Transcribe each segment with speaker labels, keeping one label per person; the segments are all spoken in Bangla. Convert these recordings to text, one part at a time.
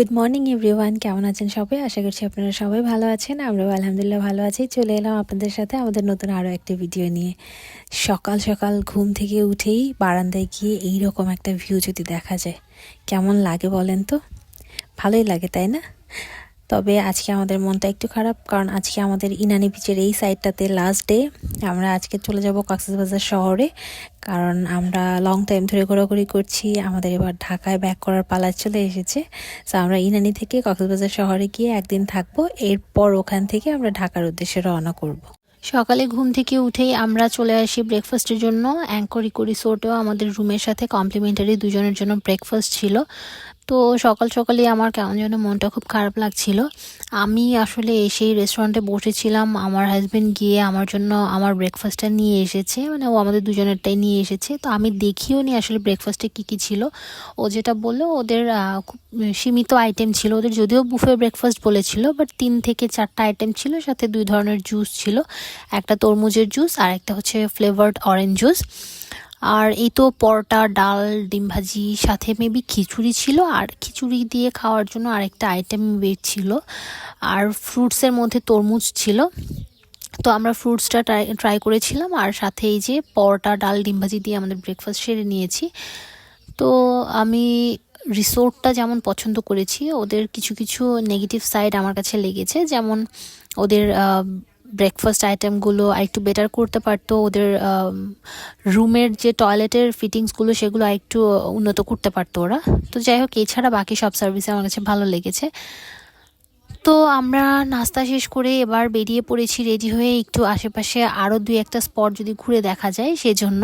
Speaker 1: গুড মর্নিং এভরিওয়ান কেমন আছেন সবাই? আশা করছি আপনারা সবাই ভালো আছেন। আমরাও আলহামদুলিল্লাহ ভালো আছি। চলে এলাম আপনাদের সাথে আমাদের নতুন আরও একটা ভিডিও নিয়ে। সকাল সকাল ঘুম থেকে উঠেই বারান্দায় গিয়ে এই রকম একটা ভিউ যদি দেখা যায়, কেমন লাগে বলেন তো? ভালোই লাগে, তাই না? তবে আজকে আমাদের মনটা একটু খারাপ, কারণ আজকে আমাদের ইনানি বিচের এই সাইডটাতে লাস্ট ডে আমরা আজকে চলে যাব কক্সবাজার শহরে, কারণ আমরা লং টাইম ধরে ঘোরাঘুরি করছি। আমাদের এবার ঢাকায় ব্যাক করার পালা চলে এসেছে। সো আমরা ইনানি থেকে কক্সবাজার শহরে গিয়ে একদিন থাকব। এরপর ওখান থেকে আমরা ঢাকার উদ্দেশ্যে রওনা করব। সকালে ঘুম থেকে উঠেই আমরা চলে আসি ব্রেকফাস্টের জন্য। অ্যাঙ্করিকো রিসোর্টেও আমাদের রুমের সাথে কমপ্লিমেন্টারি দুজনের জন্য ব্রেকফাস্ট ছিল। তো সকাল সকালে আমার কেমন যেন মনটা খুব খারাপ লাগছিল। আমি আসলে এসেই রেস্টুরেন্টে বসেছিলাম, আমার হাজব্যান্ড গিয়ে আমার জন্য আমার ব্রেকফাস্টটা নিয়ে এসেছে মানে ও আমাদের দুজনেরটাই নিয়ে এসেছে। তো আমি দেখিও নি আসলে ব্রেকফাস্টে কী কী ছিল। ও যেটা বলল, ওদের খুব সীমিত আইটেম ছিল। ওদের যদিও বুফে ব্রেকফাস্ট বলেছিল বাট তিন থেকে চারটা আইটেম ছিল, সাথে দুই ধরনের জুস ছিল। একটা তরমুজের জুস আর একটা হচ্ছে ফ্লেভার্ড অরেঞ্জ জুস আর এই তো পরোটা, ডাল, ডিম ভাজি, সাথে মেবি খিচুড়ি ছিল আর খিচুড়ি দিয়ে খাওয়ার জন্য আরেকটা আইটেম ছিল। আর ফ্রুটসের মধ্যে তরমুজ ছিল। তো আমরা ফ্রুটসটা ট্রাই ট্রাই করেছিলাম আর সাথে এই যে পরোটা, ডাল, ডিম ভাজি দিয়ে আমাদের ব্রেকফাস্ট সেরে নিয়েছি। তো আমি রিসোর্টটা যেমন পছন্দ করেছি, ওদের কিছু কিছু নেগেটিভ সাইড আমার কাছে লেগেছে। যেমন ওদের ব্রেকফাস্ট আইটেমগুলো আরেকটু বেটার করতে পারতো। ওদের রুমের যে টয়লেটের ফিটিংসগুলো সেগুলো আরেকটু উন্নত করতে পারতো ওরা। তো যাই হোক, এছাড়া বাকি সব সার্ভিসে আমার কাছে ভালো লেগেছে। তো আমরা নাস্তা শেষ করে এবার বেরিয়ে পড়েছি রেডি হয়ে একটু আশেপাশে আরও দুই একটা স্পট যদি ঘুরে দেখা যায় সেজন্য।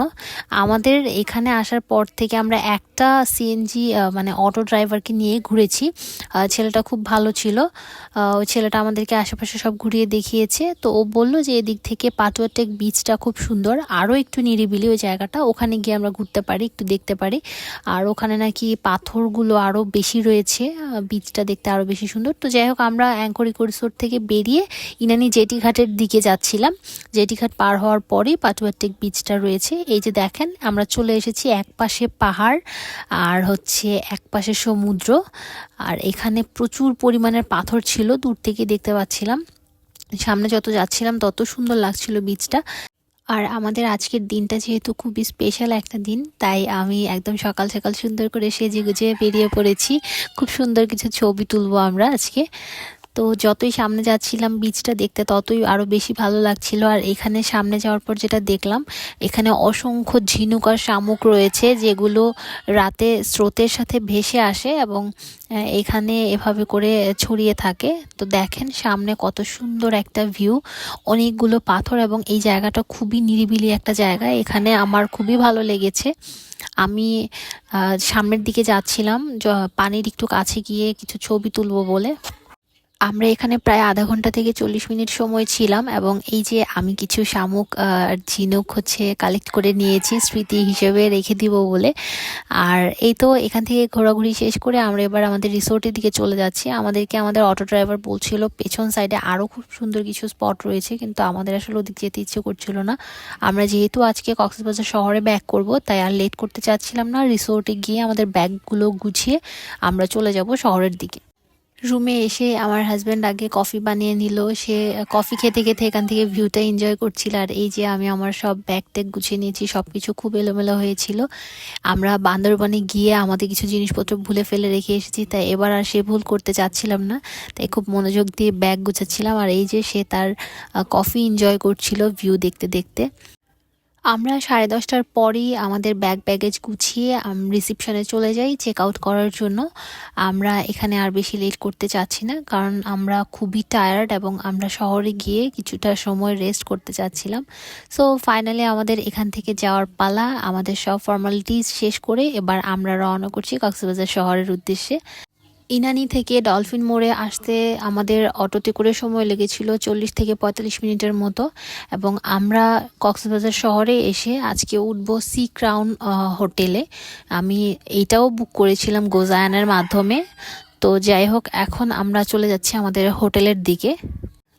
Speaker 1: আমাদের এখানে আসার পর থেকে আমরা একটা সিএনজি মানে অটো ড্রাইভারকে নিয়ে ঘুরেছি। ছেলেটা খুব ভালো ছিল। ওই ছেলেটা আমাদেরকে আশেপাশে সব ঘুরিয়ে দেখিয়েছে। তো ও বলল যে এদিক থেকে পাটুয়াটেক বিচটা খুব সুন্দর। আরও একটু নিরিবিলি ওই জায়গাটা। ওখানে গিয়ে আমরা ঘুরতে পারি, একটু দেখতে পারি। আর ওখানে নাকি পাথরগুলো আরও বেশি রয়েছে। বিচটা দেখতে আরও বেশি সুন্দর। তো যাই হোক, আমরা অ্যাঙ্করিকো রিসোর্ট থেকে বেরিয়ে ইনানি জেটি ঘাটের দিকে যাচ্ছিলাম। জেটি ঘাট পার হওয়ার পরেই পাটুয়াটেক বিচটা রয়েছে। এই যে দেখেন, আমরা চলে এসেছি এক পাশে পাহাড় আর হচ্ছে এক পাশে সমুদ্র। আর এখানে প্রচুর পরিমাণের পাথর ছিল, দূর থেকে দেখতে পাচ্ছিলাম। সামনে যত যাচ্ছিলাম, তত সুন্দর লাগছিল বিচটা আর আমাদের আজকের দিনটা যেহেতু খুবই স্পেশাল একটা দিন, তাই আমি একদম সকাল সকাল সুন্দর করে সেজে গুজে বেরিয়ে পড়েছি। খুব সুন্দর কিছু ছবি তুলবো আমরা আজকে। তো যতই সামনে যাচ্ছিলাম বীজটা দেখতে ততই আরও বেশি ভালো লাগছিল। আর এখানে সামনে যাওয়ার পর যেটা দেখলাম, এখানে অসংখ্য ঝিনুক আর শামুক রয়েছে, যেগুলো রাতে স্রোতের সাথে ভেসে আসে এবং এখানে এভাবে করে ছড়িয়ে থাকে। তো দেখেন সামনে কত সুন্দর একটা ভিউ অনেকগুলো পাথর এবং এই জায়গাটা খুবই নিরিবিলি একটা জায়গা। এখানে আমার খুবই ভালো লেগেছে। আমি সামনের দিকে যাচ্ছিলাম পানির একটু কাছে গিয়ে কিছু ছবি তুলবো বলে। আমরা এখানে প্রায় আধা ঘণ্টা থেকে চল্লিশ মিনিট সময় ছিলাম এবং এই যে আমি কিছু শামুক ঝিনুক হচ্ছে কালেক্ট করে নিয়েছি, স্মৃতি হিসেবে রেখে দিব বলে। আর এই তো এখান থেকে ঘোরাঘুরি শেষ করে আমরা এবার আমাদের রিসোর্টের দিকে চলে যাচ্ছি। আমাদেরকে আমাদের অটো ড্রাইভার বলছিল, পেছন সাইডে আরও খুব সুন্দর কিছু স্পট রয়েছে, কিন্তু আমাদের আসলে ওদিক যেতে ইচ্ছে করছিল না। আমরা যেহেতু আজকে কক্সবাজার শহরে ব্যাক করব, তাই আর লেট করতে চাচ্ছিলাম না। রিসোর্টে গিয়ে আমাদের ব্যাগগুলো গুছিয়ে আমরা চলে যাব শহরের দিকে। রুমে এসে আমার হাজব্যান্ড আগে কফি বানিয়ে নিল। সে কফি খেতে খেতে এখান থেকে ভিউটা এনজয় করছিল। আর এই যে আমি আমার সব ব্যাগ ট্যাগ গুছিয়ে নিয়েছি সব কিছু খুব এলোমেলো হয়েছিল। আমরা বান্দরবনে গিয়ে আমাদের কিছু জিনিসপত্র ভুলে ফেলে রেখে এসেছি, তাই এবার আর সে ভুল করতে চাচ্ছিলাম না। তাই খুব মনোযোগ দিয়ে ব্যাগ গুছাচ্ছিলাম। আর এই যে সে তার কফি এনজয় করছিল ভিউ দেখতে দেখতে। আমরা সাড়ে দশটার পরই আমাদের ব্যাগ ব্যাগেজ গুছিয়ে রিসিপশনে চলে যাই চেক আউট করার জন্য। আমরা এখানে আর বেশি লেট করতে চাচ্ছি না, কারণ আমরা খুবই টায়ার্ড এবং আমরা শহরে গিয়ে কিছুটা সময় রেস্ট করতে চাচ্ছিলাম। সো ফাইনালি আমাদের এখান থেকে যাওয়ার পালা, আমাদের সব ফর্মালিটিস শেষ করে এবার আমরা রওনা করছি কক্সবাজার শহরের উদ্দেশ্যে। ইনানি থেকে ডলফিন মোড়ে আসতে আমাদের অটোতে করে সময় লেগেছিল চল্লিশ থেকে পঁয়তাল্লিশ মিনিটের মতো এবং আমরা কক্সবাজার শহরে এসে আজকে উঠব সি ক্রাউন হোটেলে। আমি এইটাও বুক করেছিলাম গোজায়ানের মাধ্যমে। তো যাই হোক, এখন আমরা চলে যাচ্ছি আমাদের হোটেলের দিকে।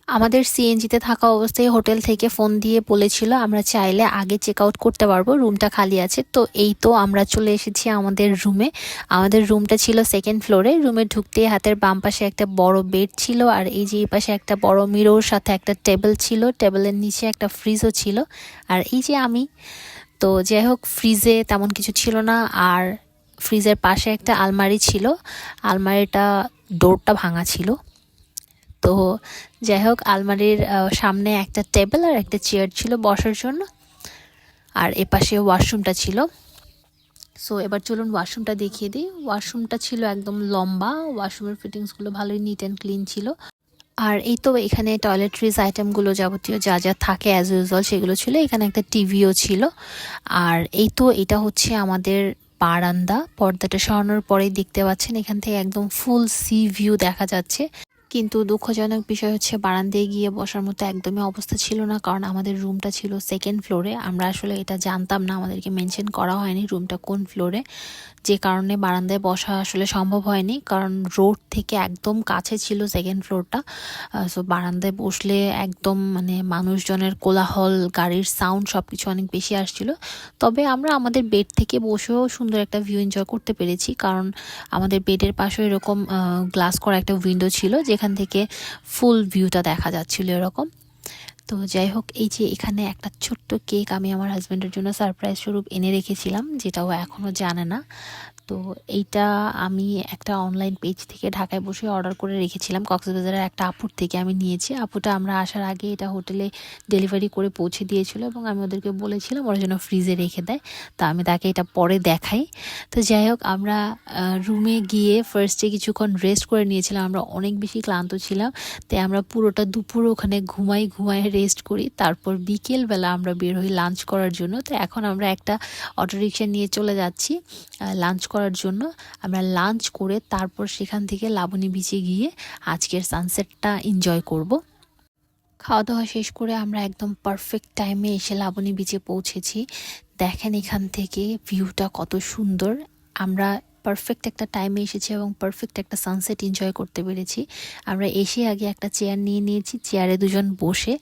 Speaker 1: আমাদের সিএনজিতে থাকা অবস্থায় হোটেল থেকে ফোন দিয়ে বলেছিল, আমরা চাইলে আগে চেক আউট করতে পারব, রুমটা খালি আছে। তো এই তো আমরা চলে এসেছি আমাদের রুমে। আমাদের রুমটা ছিল সেকেন্ড ফ্লোরে রুমে ঢুকতে হাতের বাম পাশে একটা বড় বেড ছিল আর এই যে এই পাশে একটা বড় মিরোর সাথে একটা টেবিল ছিল। টেবিলের নিচে একটা ফ্রিজও ছিল। আর এই যে আমি, তো যাই হোক ফ্রিজে তেমন কিছু ছিল না। আর ফ্রিজের পাশে একটা আলমারি ছিল। আলমারিটা ডোরটা ভাঙা ছিল। তো যাই হোক, আলমারির সামনে একটা টেবিল আর একটা চেয়ার ছিল বসার জন্য। আর এপাশে ওয়াশরুমটা ছিল। সো এবার চলুন ওয়াশরুমটা দেখিয়ে দিই। ওয়াশরুমটা ছিল একদম লম্বা। ওয়াশরুমের ফিটিংসগুলো ভালোই নিট অ্যান্ড ক্লিন ছিল। আর এই তো এখানে টয়লেট্রিজ আইটেমগুলো যাবতীয় যা যা থাকে অ্যাজ ইউজুয়াল সেগুলো ছিল। এখানে একটা টিভিও ছিল। আর এই তো এটা হচ্ছে আমাদের বারান্দা। পর্দাটা সরানোর পরেই দেখতে পাচ্ছেন এখান থেকে একদম ফুল সি ভিউ দেখা যাচ্ছে। কিন্তু দুঃখজনক বিষয় হচ্ছে বারান্দায় গিয়ে বসার মতো একদমই অবস্থা ছিল না, কারণ আমাদের রুমটা ছিল সেকেন্ড ফ্লোরে আমরা আসলে এটা জানতাম না, আমাদেরকে মেনশন করা হয়নি রুমটা কোন ফ্লোরে যে কারণে বারান্দায় বসা আসলে সম্ভব হয়নি, কারণ রোড থেকে একদম কাছে ছিল সেকেন্ড ফ্লোরটা সো বারান্দায় বসলে একদম মানে মানুষজনের কোলাহল, গাড়ির সাউন্ড সব কিছু অনেক বেশি আসছিল। তবে আমরা আমাদের বেড থেকে বসেও সুন্দর একটা ভিউ এনজয় করতে পেরেছি, কারণ আমাদের বেডের পাশে এরকম গ্লাস করা একটা উইন্ডো ছিল, যেখান থেকে ফুল ভিউটা দেখা যাচ্ছিল এরকম। তো যাই হোক, এই যে এখানে একটা ছোট্ট কেক আমি আমার হাজব্যান্ডের জন্য সারপ্রাইজ স্বরূপ এনে রেখেছিলাম যেটা ও এখনও জানে না। তো এইটা আমি একটা অনলাইন পেজ থেকে ঢাকায় বসে অর্ডার করে রেখেছিলাম। কক্সবাজারের একটা আপুর থেকে আমি নিয়েছি। আপুটা আমরা আসার আগে এটা হোটেলে ডেলিভারি করে পৌঁছে দিয়েছিল এবং আমি ওদেরকে বলেছিলাম ওরা যেন ফ্রিজে রেখে দেয়। তা আমি তাকে এটা পরে দেখাই। তো যাই হোক, আমরা রুমে গিয়ে ফার্স্টে কিছুক্ষণ রেস্ট করে নিয়েছিলাম। আমরা অনেক বেশি ক্লান্ত ছিলাম। তাই আমরা পুরোটা দুপুর ওখানে ঘুমাই ঘুমাই রেস্ট করি। তারপর বিকেলবেলা আমরা বের হই লাঞ্চ করার জন্য। তো এখন আমরা একটা অটোরিকশা নিয়ে চলে যাচ্ছি। লাঞ্চ করার জন্য আমরা লাঞ্চ করে তারপর সেখান থেকে লাবণী বিচে গিয়ে আজকের সানসেটটা এনজয় করব। খাওয়া দাওয়া শেষ করে আমরা একদম পারফেক্ট টাইমে এসে লাবণী বিচে পৌঁছেছি। দেখেন এখান থেকে ভিউটা কত সুন্দর। আমরা পারফেক্ট একটা টাইমে এসেছি এবং পারফেক্ট একটা সানসেট এনজয় করতে পেরেছি। আমরা এসে আগে একটা চেয়ার নিয়ে নিয়েছি চেয়ারে দুজন বসে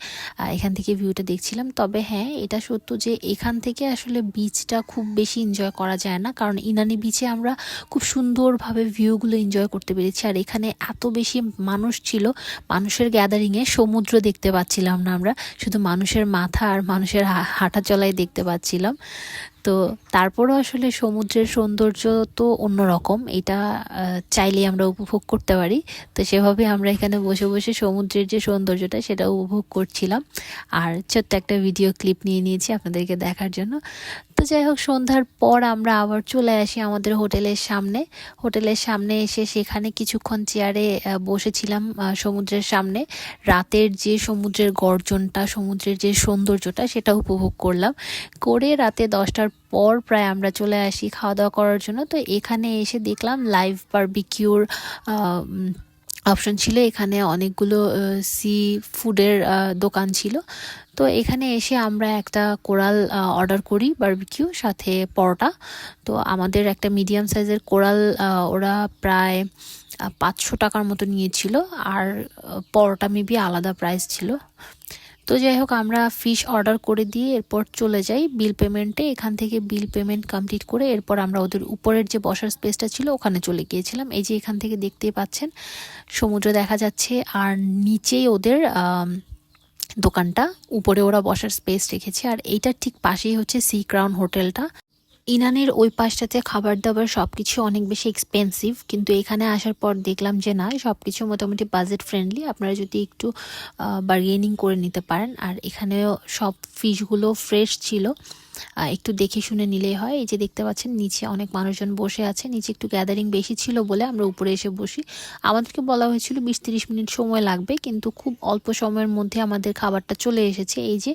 Speaker 1: এখান থেকে ভিউটা দেখছিলাম। তবে হ্যাঁ এটা সত্য যে এখান থেকে আসলে বিচটা খুব বেশি এনজয় করা যায় না। কারণ ইনানি বিচে আমরা খুব সুন্দরভাবে ভিউগুলো এনজয় করতে পেরেছি। আর এখানে এত বেশি মানুষ ছিল, মানুষের গ্যাদারিংয়ে সমুদ্র দেখতে পাচ্ছিলাম না আমরা। শুধু মানুষের মাথা আর মানুষের হাঁটা চলাই দেখতে পাচ্ছিলাম। তো তারপরও আসলে সমুদ্রের সৌন্দর্য তো অন্যরকম। এটা চাইলে আমরা উপভোগ করতে পারি। তো সেভাবে আমরা এখানে বসে বসে সমুদ্রের যে সৌন্দর্যটা সেটা উপভোগ করছিলাম। আর ছোট্ট একটা ভিডিও ক্লিপ নিয়ে নিয়েছি আপনাদেরকে দেখার জন্য। তো যাই হোক, সন্ধ্যার পর আমরা আবার চলে আসি আমাদের হোটেলের সামনে। হোটেলের সামনে এসে সেখানে কিছুক্ষণ চেয়ারে বসেছিলাম সমুদ্রের সামনে। রাতের যে সমুদ্রের গর্জনটা, সমুদ্রের যে সৌন্দর্যটা সেটা উপভোগ করলাম। করে রাতে দশটার পর প্রায় আমরা চলে আসি খাওয়া দাওয়া করার জন্য। তো এখানে এসে দেখলাম লাইভ বারবিকিউর অপশন ছিল। এখানে অনেকগুলো সি ফুডের দোকান ছিল। তো এখানে এসে আমরা একটা কোরাল অর্ডার করি বারবিকিউ সাথে পরোটা। তো আমাদের একটা মিডিয়াম সাইজের কোরাল ওরা প্রায় পাঁচশো টাকার মতো নিয়েছিল। আর পরোটা মেবি আলাদা প্রাইস ছিল। তো যাই হোক, আমরা ফিশ অর্ডার করে দিয়ে এরপর চলে যাই বিল পেমেন্টে এখান থেকে বিল পেমেন্ট কমপ্লিট করে এরপর আমরা ওদের উপরের যে বসার স্পেসটা ছিল, ওখানে চলে গিয়েছিলাম। এই যে এখান থেকে দেখতেই পাচ্ছেন, সমুদ্র দেখা যাচ্ছে, আর নিচেই ওদের দোকানটা। উপরে ওরা বসার স্পেস রেখেছে। আর এইটার ঠিক পাশেই হচ্ছে সি ক্রাউন হোটেলটা ইনানের ওই পাশটাতে খাবার দাবার সব কিছু অনেক বেশি এক্সপেন্সিভ কিন্তু এখানে আসার পর দেখলাম যে না সব কিছু মোটামুটি বাজেট ফ্রেন্ডলি আপনারা যদি একটু বার্গেনিং করে নিতে পারেন। আর এখানেও সব ফিশগুলো ফ্রেশ ছিল। একটু দেখে শুনে নিলেই হয়। এই যে দেখতে পাচ্ছেন, নিচে অনেক মানুষজন বসে আছে। নিচে একটু গ্যাদারিং বেশি ছিল বলে আমরা উপরে এসে বসি। আমাদেরকে বলা হয়েছিল বিশ তিরিশ মিনিট সময় লাগবে, কিন্তু খুব অল্প সময়ের মধ্যে আমাদের খাবারটা চলে এসেছে। এই যে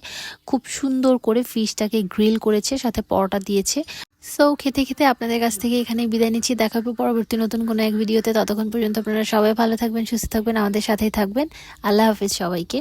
Speaker 1: খুব সুন্দর করে ফিশটাকে গ্রিল করেছে, সাথে পরোটা দিয়েছে। সো খেতে খেতে আপনাদের কাছ থেকে এখানে বিদায় নিচ্ছি। দেখাবো পরবর্তী নতুন কোনো এক ভিডিওতে। ততক্ষণ পর্যন্ত আপনারা সবাই ভালো থাকবেন, সুস্থ থাকবেন, আমাদের সাথেই থাকবেন। আল্লাহ হাফিজ সবাইকে।